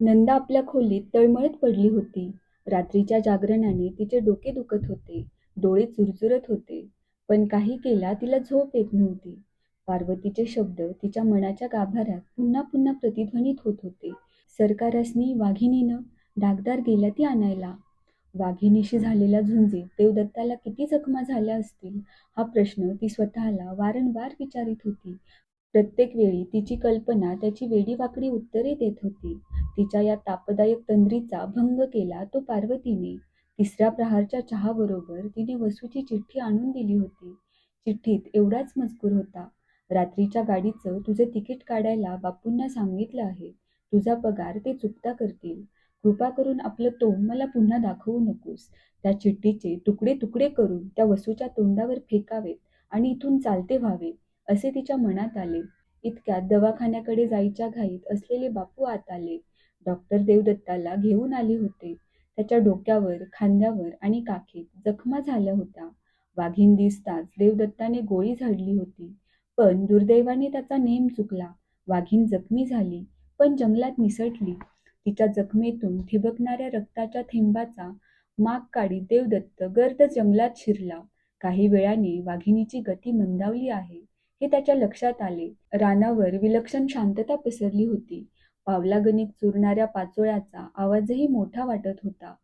नंदा आपल्या खोलीत तळमळत पडली होती. रात्रीच्या जागरणाने तिचे डोके दुखत होते, डोळे चुरचुरत होते. पण काही केला तिला झोप येत नव्हती. पार्वतीचे शब्द तिच्या मनाच्या गाभाऱ्यात पुन्हा पुन्हा प्रतिध्वनित होत होते. सरकारसनी वाघिणीनं डागदार गेला ती आणायला. वाघिणीशी झालेला झुंजीत देवदत्ताला किती जखमा झाल्या असतील हा प्रश्न ती स्वतःला वारंवार विचारीत होती. प्रत्येक वेळी तिची कल्पना त्याची वेडीवाकडी उत्तरे देत होती. तिच्या या तापदायक तंद्रीचा भंग केला तो पार्वतीने. तिसऱ्या प्रहारच्या चहाबरोबर तिने वसूची चिठ्ठी आणून दिली होती. चिठ्ठीत एवढाच मजकूर होता. रात्रीच्या गाडीचं तुझे तिकीट काढायला बापूंना सांगितलं आहे. तुझा पगार ते चुकता करतील. कृपा करून आपलं तोंड मला पुन्हा दाखवू नकोस. त्या चिठ्ठीचे तुकडे तुकडे करून त्या वसूच्या तोंडावर फेकावेत आणि इथून चालते व्हावे असे तिच्या मनात आले. इतक्यात दवाखान्याकडे जायच्या घाईत असलेले बापू आत आले. डॉक्टर देवदत्ताला घेऊन आले होते. त्याच्या डोक्यावर, खांद्यावर आणि काखेत जखमा झाल्या होत्या. वाघीण दिसताच देवदत्ताने गोळी झाडली होती. पण दुर्दैवाने त्याचा नेम चुकला. वाघीण जखमी झाली, पण जंगलात निसटली. तिच्या जखमेतून ठिबकणाऱ्या रक्ताच्या थेंबाचा माग काढीत देवदत्त गर्द जंगलात शिरला. काही वेळाने वाघिणीची गती मंदावली आहे, हे त्याच्या लक्षात आले. रानावर विलक्षण शांतता पसरली होती. पावलागणिक चुरणाऱ्या पाचोळ्याचा आवाजही मोठा वाटत होता.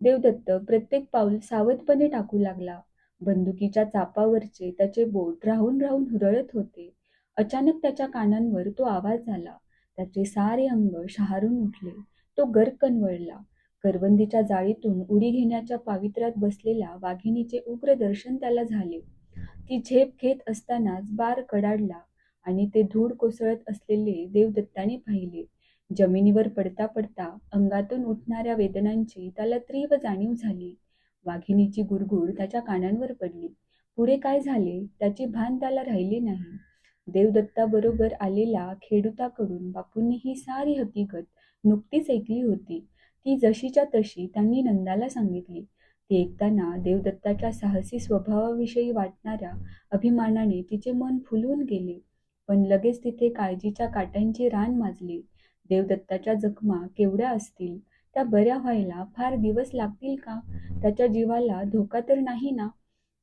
देवदत्त प्रत्येक पाऊल सावधपणे टाकू लागला. बंदुकीच्या चापावरचे त्याचे बोट राहून राहून हुरळत होते. अचानक त्याच्या कानांवर तो आवाज आला. त्याचे सारे अंग शहारून उठले. तो गरकन वळला. करवंदीच्या जाळीतून उडी घेण्याच्या पावित्र्यात बसलेल्या वाघिणीचे उग्र दर्शन त्याला झाले. ती झेप घेत असतानाच बार कडाडला आणि ते धूळ कोसळत असलेले देवदत्ताने पाहिले. जमिनीवर पडता पडता अंगातून उठणाऱ्या वेदनांची त्याला तीव्र जाणीव झाली. वाघिणीची गुरगुर त्याच्या कानांवर पडली. पुढे काय झाले त्याचे भान त्याला राहिले नाही. देवदत्ताबरोबर आलेला खेडूताकडून बापूंनी ही सारी हकीकत नुकतीच ऐकली होती. ती जशीच्या तशी त्यांनी नंदाला सांगितली. ती ऐकताना देवदत्ताच्या साहसी स्वभावाविषयी वाटणाऱ्या अभिमानाने तिचे मन फुलून गेले. पण लगेच तिथे काळजीच्या काट्यांचे रान माजले. देवदत्ताच्या जखमा केवढ्या असतील? त्या बऱ्या व्हायला फार दिवस लागतील का? त्याच्या जीवाला धोका तर नाही ना?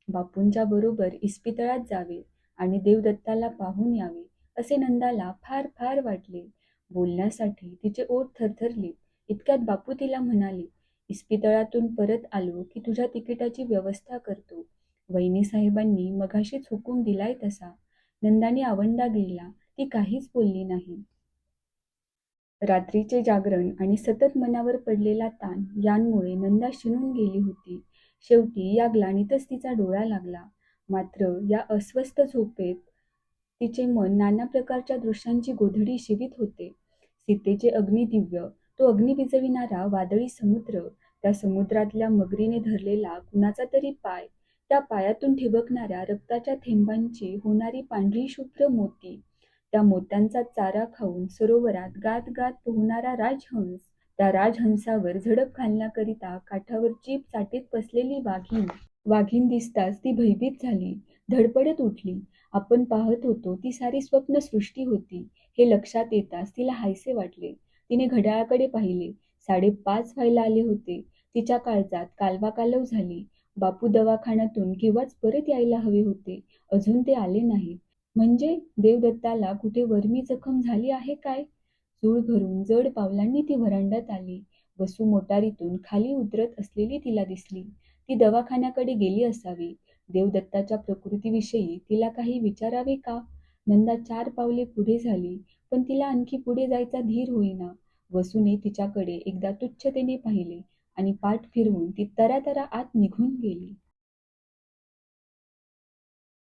बापूंच्या बरोबर इस्पितळात जावे आणि देवदत्ताला पाहून यावे असे नंदाला फार फार वाटले. बोलण्यासाठी तिचे ओठ थरथरले. इतक्यात बापू तिला म्हणाले, इस्पितळातून परत आलो की तुझ्या तिकिटाची व्यवस्था करतो. वहिनीसाहेबांनी मघाशीच हुकूम दिलाय तसा. नंदाने आवंडा गेला ती काहीच बोलली नाही. रात्रीचे जागरण आणि सतत मनावर पडलेला ताण यांमुळे नंदा शिणून गेली होती. शेवटी या ग्लानीतच तिचा डोळा लागला. मात्र या अस्वस्थ झोपेत तिचे मन नाना प्रकारच्या दृश्यांची गोधडी शिवित होते. सीतेचे अग्निदिव्य, तो अग्नी विझविणारा वादळी समुद्र, त्या समुद्रातल्या मगरीने धरलेला कुणाचा तरी पाय, त्या पायातून ठिबकणाऱ्या रक्ताच्या थेंबांची होणारी पांढरी शुभ्र मोती, त्या मोत्यांचा चारा खाऊन सरोवरात गात गात पोहणारा राजहंस, त्या राजहंसावर झडप घालण्याकरिता काठावर चाटीत बसलेली वाघीण. वाघीण दिसताच ती भयभीत झाली. धडपडत उठली. आपण पाहत होतो ती सारी स्वप्नसृष्टी होती, हे लक्षात येताच तिला हायसे वाटले. तिने घड्याळाकडे पाहिले. साडेपाच व्हायला आले होते. तिच्या काळजात कालवाकालव झाली. बापू दवाखान्यातून केव्हाच परत यायला हवे होते. अजून ते आले नाहीत. म्हणजे देवदत्ताला कुठे वर्मी जखम झाली आहे काय? चूळ भरून जड पावलांनी ती व्हरांड्यात आली. वसू मोटारीतून खाली उतरत असलेली तिला दिसली. ती दवाखान्याकडे गेली असावी. देवदत्ताच्या प्रकृतीविषयी तिला काही विचारावे का? नंदा चार पावले पुढे झाली, पण तिला आणखी पुढे जायचा धीर होईना. वसूने तिच्याकडे एकदा तुच्छतेने पाहिले आणि पाठ फिरवून ती तरातरा आत निघून गेली.